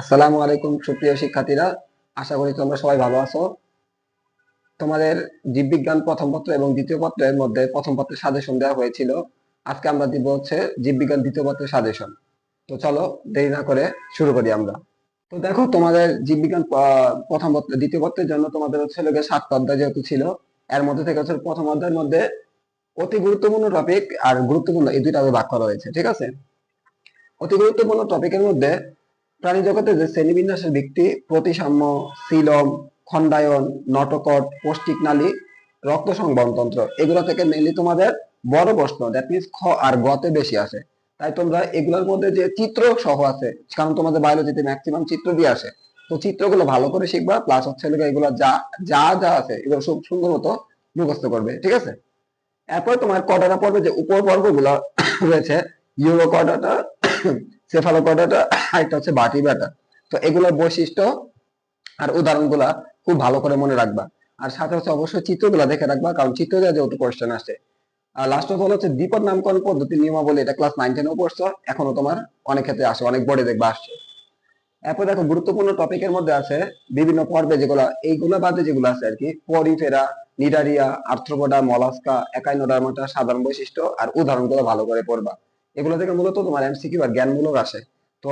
আসসালামু আলাইকুম, সুপ্রিয় শিক্ষার্থীরা। আশা করি তোমরা সবাই ভালো আছো। তোমাদের জীববিজ্ঞান প্রথম পত্র এবং দ্বিতীয় পত্রের মধ্যে প্রথম পত্রের সাজেশন দেওয়া হয়েছিল। আজকে আমরা দিব হচ্ছে জীববিজ্ঞান দ্বিতীয় পত্রের সাজেশন তো চলো, দেরি না করে শুরু করি আমরা। তো দেখো, তোমাদের জীববিজ্ঞান প্রথম পত্র, দ্বিতীয় পত্রের জন্য তোমাদের হচ্ছে লোকের সাতটা অধ্যায় যেহেতু ছিল, এর মধ্যে থেকে হচ্ছে প্রথম অধ্যায়ের মধ্যে অতি গুরুত্বপূর্ণ টপিক আর গুরুত্বপূর্ণ এই দুইটা করা হয়েছে ঠিক আছে? অতি গুরুত্বপূর্ণ টপিকের মধ্যে প্রাণী জগতে যে শ্রেণীবিন্যাসের ভিত্তি, প্রতিসাম্য সিলম খণ্ডায়ন, নটকট, পৌষ্টিক নালী, রক্ত সংবহনতন্ত্র এগুলো থেকে মেনলি তোমাদের বড় প্রশ্ন দ্যাট মিনস খ আর গতে বেশি আসে তাই তোমরা এগুলোর মধ্যে যে চিত্র সহ আছে, কারণ তোমাদের বায়োলজিতে ম্যাক্সিমাম চিত্র দিয়ে আসে, তো চিত্রগুলো ভালো করে শিখবা প্লাস হচ্ছে এগুলো যা যা যা আছে, এগুলো সব সুন্দর মতো মুখস্থ করবে, ঠিক আছে? এরপর তোমার কটাটা পর্বে যে উপর পর্বগুলো রয়েছে ইউরো কটাটা সেফালোকডাটা একটা হচ্ছে বাটিবাটা তো এগুলোর বৈশিষ্ট্য আর উদাহরণগুলা খুব ভালো করে মনে রাখবা। আর সাথে হচ্ছে অবশ্যই দেখে রাখবা, কারণ চিত্র যেহেতু কোয়েশ্চেন আসে। আর লাস্ট অফ অল হচ্ছে নামকরণ নিয়মাবলী, এটা ক্লাস নাইন টেনেও পড়ছো, এখনও তোমার অনেক ক্ষেত্রে আসে, অনেক দেখবা আসছে। এরপর দেখো গুরুত্বপূর্ণ টপিকের মধ্যে আছে বিভিন্ন পর্বে যেগুলো, এইগুলো বাদে যেগুলো আছে আর কি, porifera, cnidaria, arthropoda, mollusca, echinodermata সাধারণ বৈশিষ্ট্য, আর উদাহরণগুলো ভালো করে পড়বা। এগুলো থেকে মূলত তোমার এমসিকিউ আর জ্ঞানমূলক আসে। তো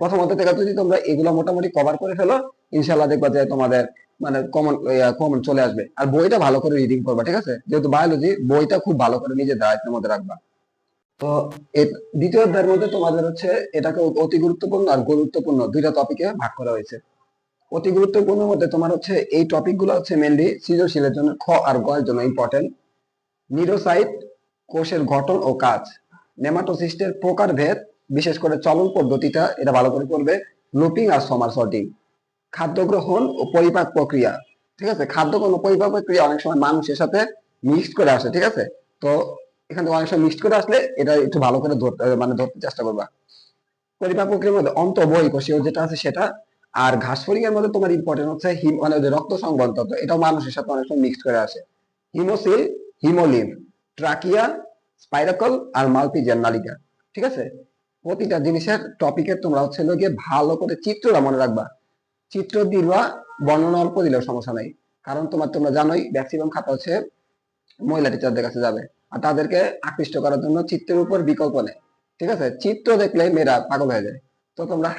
প্রথমত থেকে যদি তোমরা এগুলো মোটামুটি কভার করে ফেলো ইনশাল্লাহ দেখবা যে তোমাদের মানে কমন কমন চলে আসবে। আর বইটা ভালো করে রিডিং করবা, ঠিক আছে? যেহেতু বায়োলজি বইটা খুব ভালো করে নিজের দায়িত্বের মধ্যে রাখবা। তো দ্বিতীয় অধ্যায়ের মধ্যে তোমাদের হচ্ছে এটাকে অতি গুরুত্বপূর্ণ আর গুরুত্বপূর্ণ দুইটা টপিকে ভাগ করা হয়েছে। অতি গুরুত্বপূর্ণ মধ্যে তোমার হচ্ছে এই টপিকগুলো হচ্ছে মেনলি সৃজনশীলের জন্য খ আর গ এর জন্য ইম্পর্টেন্ট নিউরোসাইট কোষের গঠন ও কাজ। নেমাটোসিস্টের প্রকারভেদ, বিশেষ করে চলন পদ্ধতিটা এটা ভালো করে করবে। লুপিং আর সমার সর্টিং। খাদ্য গ্রহণ ও পরিপাক প্রক্রিয়া, ঠিক আছে? খাদ্য ও পরিপাক প্রক্রিয়া অনেক সময় মানুষের সাথে মিক্সড করে আসে, ঠিক আছে? তো এখান অনেক সময় মিক্সড করে আসলে এটা একটু ভালো করে ধরতে মানে ধরতে চেষ্টা করবা। পরিপাক প্রক্রিয়ার মধ্যে অন্ত বই বহিকোষীয় যেটা আছে সেটা, আর ঘাস ফড়িংয়ের মধ্যে তোমার ইম্পর্টেন্ট হচ্ছে হিম মানে রক্ত তত্ত্ব এটাও মানুষের সাথে অনেক সময় মিক্সড করে আসে। হিমোসিল হিমোলিভ ট্রাকিয়া স্পাইরাকল আর মাল্টিজেন নালিকা ঠিক আছে? প্রতিটা জিনিসের টপিকের তোমরা হচ্ছে গিয়ে ভালো করে চিত্রটা মনে রাখবা। চিত্র দিবা, বর্ণনা অল্প দিলেও সমস্যা নাই। কারণ তোমার, তোমরা জানোই ম্যাক্সিমাম খাতা হচ্ছে মহিলা টিচারদের কাছে যাবে। আর তাদেরকে আকৃষ্ট করার জন্য চিত্রের উপর বিকল্প নেই। ঠিক আছে? চিত্র দেখলে মেয়েরা পাগল হয়ে যায়। তো তোমরা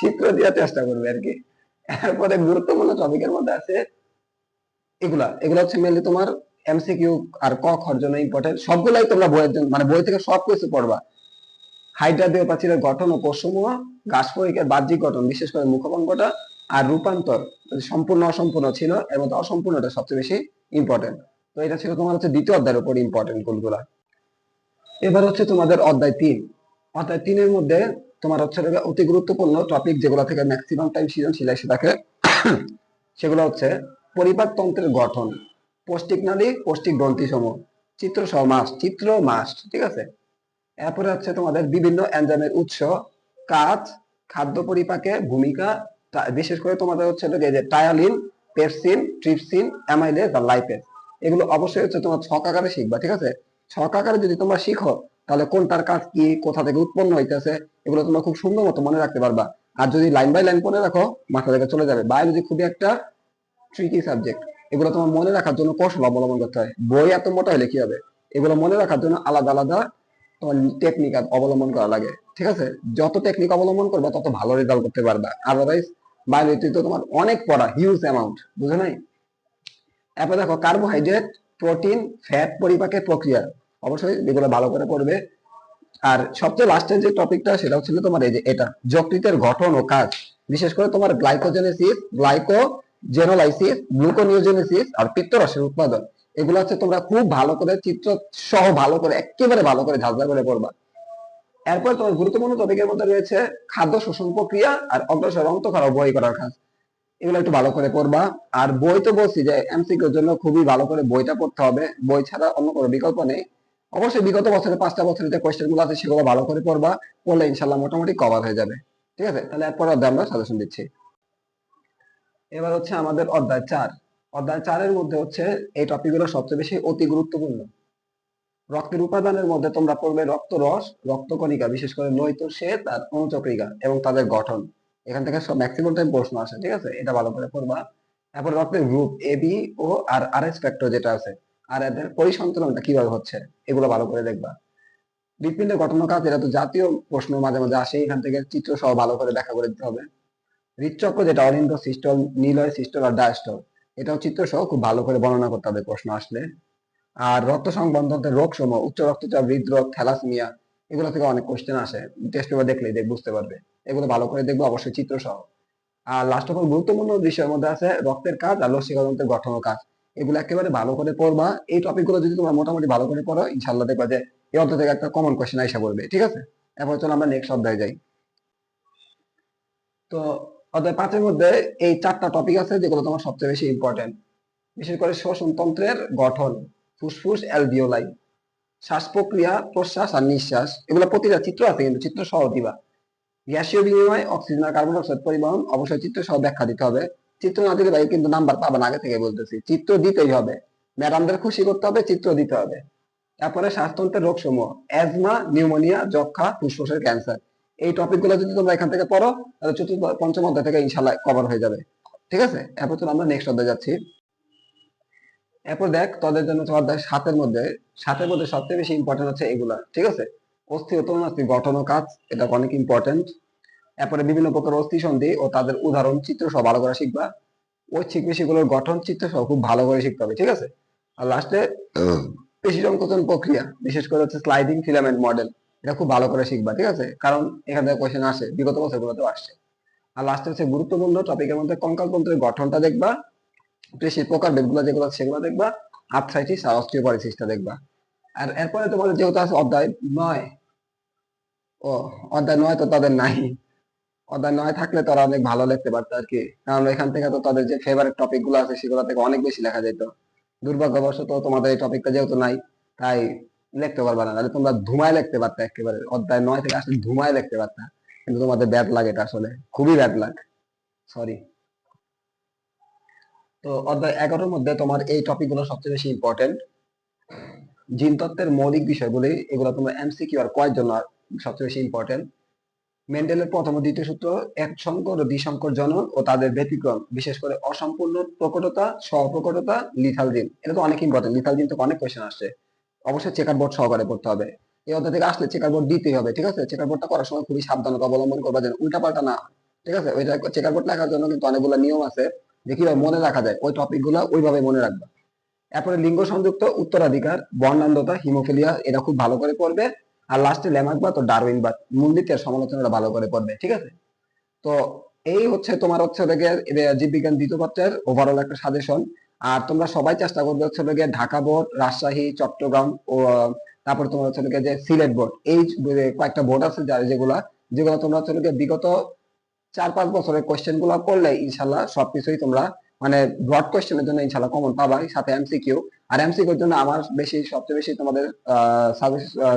চিত্র দেওয়ার চেষ্টা করবে আর কি। এরপরে গুরুত্বপূর্ণ টপিকের মধ্যে আছে এগুলা। এগুলা হচ্ছে মেনলি তোমার এমসিকিউ আর ক খর জন্য ইম্পর্টেন্ট সবগুলাই তোমরা বইয়ের জন্য মানে বই থেকে সব কিছু পড়বা। হাইড্রা দেহ প্রাচীরের গঠন ও কোষসমূহ ঘাস পরিকের বাহ্যিক গঠন, বিশেষ করে মুখভঙ্গটা আর রূপান্তর সম্পূর্ণ অসম্পূর্ণ ছিল এর মধ্যে অসম্পূর্ণটা সবচেয়ে বেশি ইম্পর্টেন্ট তো এটা ছিল তোমার হচ্ছে দ্বিতীয় অধ্যায়ের উপর ইম্পর্টেন্ট গুলগুলা এবার হচ্ছে তোমাদের অধ্যায় তিন। অধ্যায় তিনের মধ্যে তোমার হচ্ছে অতি গুরুত্বপূর্ণ টপিক যেগুলো থেকে ম্যাক্সিমাম টাইম সৃজনশীল এসে থাকে সেগুলো হচ্ছে পরিপাক তন্ত্রের গঠন। পৌষ্টিক নালী, পৌষ্টিক গ্রন্থি সমূহ চিত্র সহ মাস চিত্র মাস ঠিক আছে? এরপরে হচ্ছে তোমাদের বিভিন্ন এনজাইমের উৎস, কাজ, খাদ্য পরিপাকে, ভূমিকা বিশেষ করে তোমাদের হচ্ছে যে টায়ালিন, পেপসিন, ট্রিপসিন অ্যামাইলেজ আর লাইপেজ। এগুলো অবশ্যই হচ্ছে তোমার ছক আকারে শিখবা, ঠিক আছে? ছক আকারে যদি তোমরা শিখো, তাহলে কোনটার কাজ কি, কোথা থেকে উৎপন্ন হইতেছে, এগুলো তোমরা খুব সুন্দর মতো মনে রাখতে পারবা। আর যদি লাইন বাই লাইন পড়ে রাখো, মাথা থেকে চলে যাবে। বায়োলজি খুবই একটা ট্রিকি সাবজেক্ট এগুলো তোমার মনে রাখার জন্য কৌশল অবলম্বন করতে হয়। বই এত মোটা হলে কি হবে? এগুলো মনে রাখার জন্য আলাদা আলাদা তোমার টেকনিক অবলম্বন করা লাগে। ঠিক আছে? যত টেকনিক অবলম্বন করবে, তত ভালো রেজাল্ট করতে পারবে। আদারওয়াইজ বায়োলজি তো তোমার অনেক পড়া হিউজ অ্যামাউন্ট বুঝে নাই? এরপর দেখো কার্বোহাইড্রেট প্রোটিন ফ্যাট পরিপাকের প্রক্রিয়া। অবশ্যই এগুলো ভালো করে পড়বে। আর সবচেয়ে লাস্টের যে টপিকটা সেটা হচ্ছিল তোমার এই যে এটা, যকৃতের গঠন ও কাজ। বিশেষ করে তোমার গ্লাইকোজেনেসিস গ্লাইকো জেনোলাইসিস, গ্লুকোনিওজেনেসিস আর পিত্তরসের উৎপাদন। এগুলো হচ্ছে তোমরা খুব ভালো করে চিত্র সহ ভালো করে একেবারে ভালো করে ঝাঁঝা করে পড়বা। এরপর তোমার গুরুত্বপূর্ণ টপিকের মধ্যে রয়েছে খাদ্য শোষণ প্রক্রিয়া আর অগ্রসর অন্তঃক্ষরা বই করার কাজ। এগুলো একটু ভালো করে পড়বা। আর বই তো বলছি যে এমসিকিউর জন্য খুবই ভালো করে বইটা পড়তে হবে। বই ছাড়া অন্য কোনো বিকল্প নেই। অবশ্যই বিগত বছরে পাঁচটা বছরের যে কোয়েশ্চেনগুলো আছে সেগুলো ভালো করে পড়বা। পড়লে ইনশাল্লাহ মোটামুটি কভার হয়ে যাবে। ঠিক আছে? তাহলে এরপর আমরা সাজেশন দিচ্ছি। এবার হচ্ছে আমাদের অধ্যায় চার। অধ্যায় চারের মধ্যে হচ্ছে এই টপিকগুলো সবচেয়ে বেশি অতি গুরুত্বপূর্ণ। রক্তের উপাদানের মধ্যে তোমরা পড়বে রক্তরস রক্তকণিকা বিশেষ করে লোহিত শ্বেত আর অনুচক্রিকা এবং তাদের গঠন। এখান থেকে সব ম্যাক্সিমাম টাইম প্রশ্ন আসে, ঠিক আছে? এটা ভালো করে পড়বা। তারপর রক্তের গ্রুপ এ বি ও আর আর এস ফ্যাক্টর যেটা আছে, আর এদের পরিসংখ্যানটা কীভাবে হচ্ছে, এগুলো ভালো করে দেখবা। হৃৎপিণ্ডের গঠন কাজ এটা তো জাতীয় প্রশ্ন মাঝে মাঝে আসে, এখান থেকে চিত্র সহ ভালো করে ব্যাখ্যা করে দিতে হবে। হৃদচক্র যেটা অলিন্দ সিস্টল, নীলয় সিস্টল আর ডায়াস্টল, এটাও চিত্র সহ খুব ভালো করে বর্ণনা করতে হবে প্রশ্ন আসলে। আর রক্ত সংবন্ধনের রোগ সমূহ উচ্চ রক্তচাপ, হৃদরোগ, থ্যালাসমিয়া, এগুলো থেকে অনেক কোশ্চেন আসে। টেস্ট পেপার দেখলেই দেখ, বুঝতে পারবে। এগুলো ভালো করে দেখব, অবশ্যই চিত্র সহ। আর লাস্ট অফ অল গুরুত্বপূর্ণ বিষয়ের মধ্যে আছে রক্তের কাজ আর লসিকাতন্ত্রের গঠন কাজ। এগুলো একেবারে ভালো করে পড়বা। এই টপিকগুলো যদি তোমরা মোটামুটি ভালো করে পড়ো ইনশাল্লাহ দেখবা যে এই অধ্যায় থেকে একটা কমন কোশ্চেন আইসা পড়বে, ঠিক আছে? এরপর চলো আমরা নেক্সট অধ্যায়ে যাই। তো অধ্যায় পাঁচের মধ্যে এই চারটা টপিক আছে যেগুলো তোমার সবচেয়ে বেশি ইম্পর্টেন্ট বিশেষ করে শ্বসন তন্ত্রের গঠন, ফুসফুস, অ্যালভিওলাই, শ্বাস প্রক্রিয়া, প্রশ্বাস আর নিঃশ্বাস। এগুলো প্রতিটা চিত্র আছে কিন্তু চিত্র সহ দিবা। গ্যাসীয় বিনিময় অক্সিজেন আর কার্বন ডাইঅক্সাইড পরিবহন, অবশ্যই চিত্র সহ ব্যাখ্যা দিতে হবে। চিত্র না দিলে ভাই কিন্তু নাম্বার পাবেন আগে থেকে বলতেছি। চিত্র দিতেই হবে। ম্যাডামদের খুশি করতে হবে, চিত্র দিতে হবে। তারপরে শ্বাসতন্ত্রের রোগসমূহ অ্যাজমা নিউমোনিয়া যক্ষা ফুসফুসের ক্যান্সার এই টপিকগুলো যদি তোমরা এখান থেকে পড়ো তাহলে চতুর্থ পঞ্চম অধ্যায় থেকে ইনশাল্লাহ কভার হয়ে যাবে। ঠিক আছে? এরপর চলো আমরা নেক্সট অধ্যায় যাচ্ছি। এরপর দেখ তোদের জন্য তো অধ্যায় সাতের মধ্যে সাতের মধ্যে সবচেয়ে বেশি ইম্পর্টেন্ট হচ্ছে এগুলা ঠিক আছে? অস্থি ও তরুণাস্থি গঠন ও কাজ এটা অনেক ইম্পর্টেন্ট এরপরে বিভিন্ন প্রকার অস্থি সন্ধি ও তাদের উদাহরণ চিত্র সহ ভালো করে শিখবা। ঐচ্ছিক পেশিগুলোর গঠন চিত্র সহ খুব ভালো করে শিখতে হবে ঠিক আছে? আর লাস্টে পেশি সংকোচন প্রক্রিয়া বিশেষ করে হচ্ছে স্লাইডিং ফিলামেন্ট মডেল এটা খুব ভালো করে শিখবা, ঠিক আছে? কারণ এখান থেকে কোয়েশ্চেন আসে, বিগত বছরগুলোতেও আসছে। আর লাস্টে হচ্ছে গুরুত্বপূর্ণ টপিকের মধ্যে কঙ্কালতন্ত্রের গঠনটা দেখবা পেশির প্রকার ভেদগুলো যেগুলো সেগুলো দেখবা আর্থ্রাইটিস আর অস্টিওপরিসিসটা দেখবা। আর এরপরে তোমাদের যেহেতু আছে অধ্যায় নয়, ও, অধ্যায় নয় তো তাদের নাই। অধ্যায় নয় থাকলে তারা অনেক ভালো লিখতে পারতো আর কি। কারণ এখান থেকে তো তাদের যে ফেভারিট টপিকগুলো আছে সেগুলো থেকে অনেক বেশি লেখা যেত। দুর্ভাগ্যবশত তোমাদের এই টপিকটা যেহেতু নাই, তাই লিখতে পারবা না। তাহলে তোমরা ধুমায় লিখতে পারতে একেবারে। অধ্যায় নয় থেকে আসলে ধুমায় লিখতে পারতা। কিন্তু তোমাদের ব্যাড লাগে এটা আসলে। খুবই ব্যাড লাগ। সরি তো অধ্যায় এগারোর মধ্যে তোমার এই টপিকগুলো সবচেয়ে বেশি ইম্পর্টেন্ট জিনতত্ত্বের মৌলিক বিষয়গুলি, এগুলো তোমার এমসিকিউ আর কয়ের জন্য সবচেয়ে বেশি ইম্পর্টেন্ট মেন্ডেলের প্রথম ও দ্বিতীয় সূত্র, এক সংকর ও দ্বিসংকর জনন ও তাদের ব্যতিক্রম, বিশেষ করে অসম্পূর্ণ প্রকটতা, স্বপ্রকটতা, লিথাল জিন। এটা তো অনেক ইম্পর্টেন্ট লিথাল জিন থেকে অনেক কোয়েশ্চেন আসছে। অবশ্যই চেকার বোর্ড সহকারে পড়তে হবে। এই অধ্যায় থেকে আসলে চেকার বোর্ড দিতেই হবে, ঠিক আছে? চেকার বোর্ডটা করার সময় খুবই সাবধানতা অবলম্বন করবা যেন উল্টা পাল্টা না ঠিক আছে? ওইটা চেকার বোর্ড লেখার জন্য কিন্তু অনেকগুলো নিয়ম আছে যে কীভাবে মনে রাখা যায়, ওই টপিকগুলো ওইভাবে মনে রাখবা। এরপরে লিঙ্গ সংযুক্ত, উত্তরাধিকার, বর্ণান্ধতা, হিমোফিলিয়া, এটা খুব ভালো করে পড়বে। আর লাস্টে ল্যামার্কবাদ ও ডারউইনবাদ মূলনীতির সমালোচনাটা ভালো করে পড়বে, ঠিক আছে? তো এই হচ্ছে তোমার হচ্ছে দেখে জীববিজ্ঞান দ্বিতীয় পত্রের ওভারঅল একটা সাজেশন আর তোমরা সবাই চেষ্টা করবে হচ্ছে গিয়ে ঢাকা বোর্ড, রাজশাহী, চট্টগ্রাম ও তারপর তোমার হচ্ছে গিয়ে যে সিলেট বোর্ড, এই কয়েকটা বোর্ড আছে যা- যেগুলা, যেগুলো তোমরা হচ্ছে গিয়ে বিগত চার পাঁচ বছরের কোয়েশ্চেনগুলো করলে ইনশাল্লাহ সবকিছুই তোমরা মানে ব্রড কোশ্চেনের জন্য ইনশাল্লাহ কমন পাবাই সাথে এমসিকিউ আর এমসিকিউর জন্য আমার বেশি, সবচেয়ে বেশি তোমাদের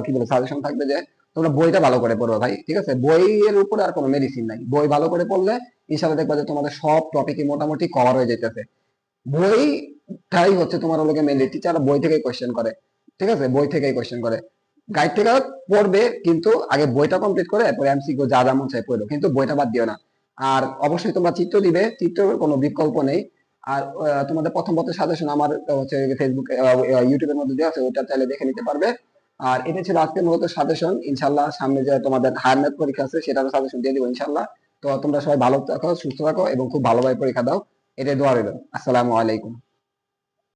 কি বলে সাজেশন থাকবে যে তোমরা বইটা ভালো করে পড়বে ভাই, ঠিক আছে? বইয়ের উপরে আর কোনো মেডিসিন নাই। বই ভালো করে পড়লে ইনশাল্লাহ দেখবা যে তোমাদের সব টপিকই মোটামুটি কভার হয়ে যেতেছে বইটাই হচ্ছে তোমার হলো মেনলি টিচার বই থেকেই কোশ্চেন করে। ঠিক আছে? বই থেকেই কোশ্চেন করে। গাইড থেকে পড়বে, কিন্তু আগে বইটা কমপ্লিট করে, এরপর এমসিকিউ যা যা মন চাই পড়ো। কিন্তু বইটা বাদ দিও না। আর অবশ্যই তোমরা চিত্র দিবে। চিত্রের কোনো বিকল্প নেই। আর তোমাদের প্রথম পত্রের সাজেশন আমার হচ্ছে ফেসবুক ইউটিউবের মধ্যে দেওয়া আছে ওটা চাইলে দেখে নিতে পারবে। আর এটা ছিল আজকে মূলত সাজেশন ইনশাল্লাহ সামনে যে তোমাদের হায়ার ম্যাথ পরীক্ষা আছে, সেটারও সাজেশন দিয়ে দিব ইনশাল্লাহ তো তোমরা সবাই ভালো থাকো, সুস্থ থাকো এবং খুব ভালোভাবে পরীক্ষা দাও। এটাই দোয়া রইল। আসসালামু আলাইকুম।